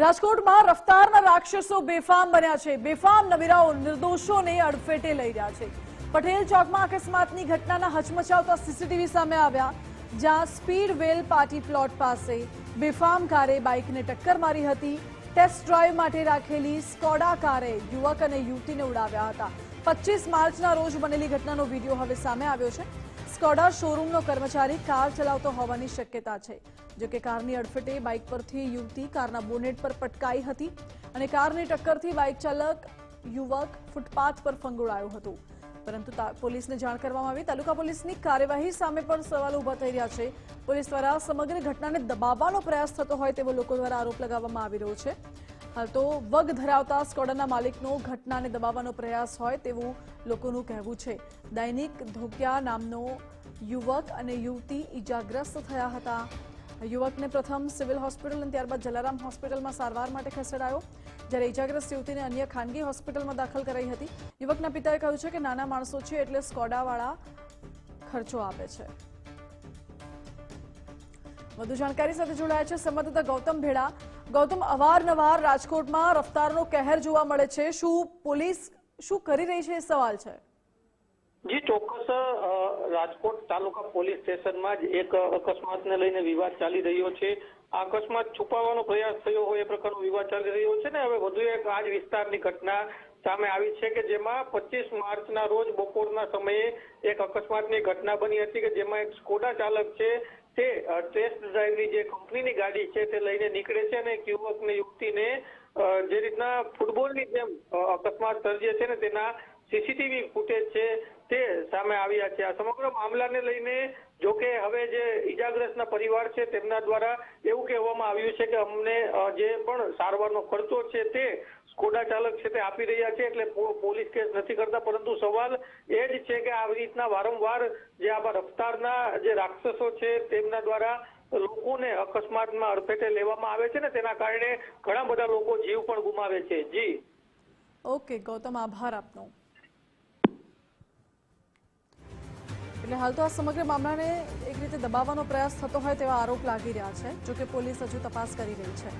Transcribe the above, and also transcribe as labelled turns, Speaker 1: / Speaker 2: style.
Speaker 1: રાજકોટમાં રફતારના રાક્ષસો બેફામ બન્યા છે. બેફામ નબીરાઓ નિર્દોષોને અડફેટે લઈ રહ્યા છે. પટેલ ચોકમાં અકસ્માતની ઘટનાના હચમચાવતા સીસીટીવી સામે આવ્યા, જ્યાં સ્પીડ વેલ પાર્ટી પ્લોટ પાસે બેફામ કારે બાઇકને ટક્કર મારી હતી. ટેસ્ટ ડ્રાઈવ માટે રાખેલી સ્કોડા કારે યુવક અને યુવતીને ઉડાવ્યા હતા. પચીસ માર્ચના રોજ બનેલી ઘટનાનો વીડિયો હવે સામે આવ્યો છે. સ્કોડા શોરૂમનો કર્મચારી કાર ચલાવતો હોવાની શક્યતા છે. જો કે કારની અડફેટે બાઇક પરથી યુવતી કારના બોનેટ પર પટકાઈ હતી અને કારની ટક્કરથી બાઇક ચાલક યુવક ફૂટપાથ પર ફંગોળાયો હતો. પરંતુ પોલીસને જાણ કરવામાં આવી. તાલુકા પોલીસની કાર્યવાહી સામે પણ સવાલો ઊભા થઈ રહ્યા છે. પોલીસ દ્વારા સમગ્ર ઘટનાને દબાવવાનો પ્રયાસ થતો હોય તેવો લોકો દ્વારા આરોપ લગાવવામાં આવી રહ્યો છે. હાલ તો વગ ધરાવતા સ્કોડાના માલિકનો ઘટનાને દબાવવાનો પ્રયાસ હોય તેવું લોકોનું કહેવું છે. દૈનિક ધોકિયા નામનો યુવક અને યુવતી ઈજાગ્રસ્ત થયા હતા. યુવકને પ્રથમ સિવિલ હોસ્પિટલ અને ત્યારબાદ જલારામ હોસ્પિટલમાં સારવાર માટે ખસેડાયો, જ્યારે ઈજાગ્રસ્ત યુવતીને અન્ય ખાનગી હોસ્પિટલમાં દાખલ કરાઈ હતી. યુવકના પિતાએ કહ્યું છે કે નાના માણસો છે એટલે સ્કોડાવાળા ખર્ચો આપે છે. વધુ જાણકારી સાથે જોડાયા છે સંવાદદાતા ગૌતમ ભેડા. ગૌતમ, અવારનવાર રાજકોટમાં રફતારનો કહેર જોવા મળે છે. શું પોલીસ શું કરી રહી છે એ સવાલ છે?
Speaker 2: જી, ચોક્કસ રાજકોટ તાલુકા પોલીસ સ્ટેશનમાં જ એક અકસ્માતને લઈને વિવાદ ચાલી રહ્યો છે. આ અકસ્માત છુપાવવાનો પ્રયાસ થયો હોય એ પ્રકારનો વિવાદ ચાલી રહ્યો છે ને. હવે વધુ એક આ વિસ્તારની ઘટના સામે આવી છે કે જેમાં પચીસ માર્ચના રોજ બપોરના સમયે એક અકસ્માતની ઘટના બની હતી કે જેમાં એક સ્કોડા ચાલક છે તે ટેસ્ટ ડ્રાઈવની જે કંપનીની ગાડી છે તે લઈને નીકળે છે અને એક યુવક ને યુવતીને જે રીતના ફૂટબોલની જેમ અકસ્માત સર્જે છે ને તેના સીસીટીવી ફૂટેજ છે તે સામે આવ્યા છે. આ સમગ્ર મામલાને લઈને જો કે હવે જે ઈજાગ્રસ્તના પરિવાર છે તેમના દ્વારા એવું કહેવામાં આવ્યું છે કે અમને જે પણ સારવારનો ખર્ચો છે તે સ્કોડા ચાલક છે તે આપી રહ્યા છે એટલે પોલીસ કેસ નથી કરતા. પરંતુ સવાલ એ જ છે કે આવી રીતના વારંવાર જે આવા રફતારના જે રાક્ષસો છે તેમના દ્વારા લોકોને અકસ્માતમાં અડફેટે લેવામાં આવે છે ને તેના કારણે ઘણા બધા લોકો જીવ પણ ગુમાવે છે. જી.
Speaker 1: ઓકે, ગૌતમ, આભાર આપનો. એટલે હાલ તો આ સમગ્ર મામલાને એક રીતે દબાવવાનો પ્રયાસ થતો હોય તેવા આરોપ લાગી રહ્યા છે, જોકે પોલીસ હજુ તપાસ કરી રહી છે.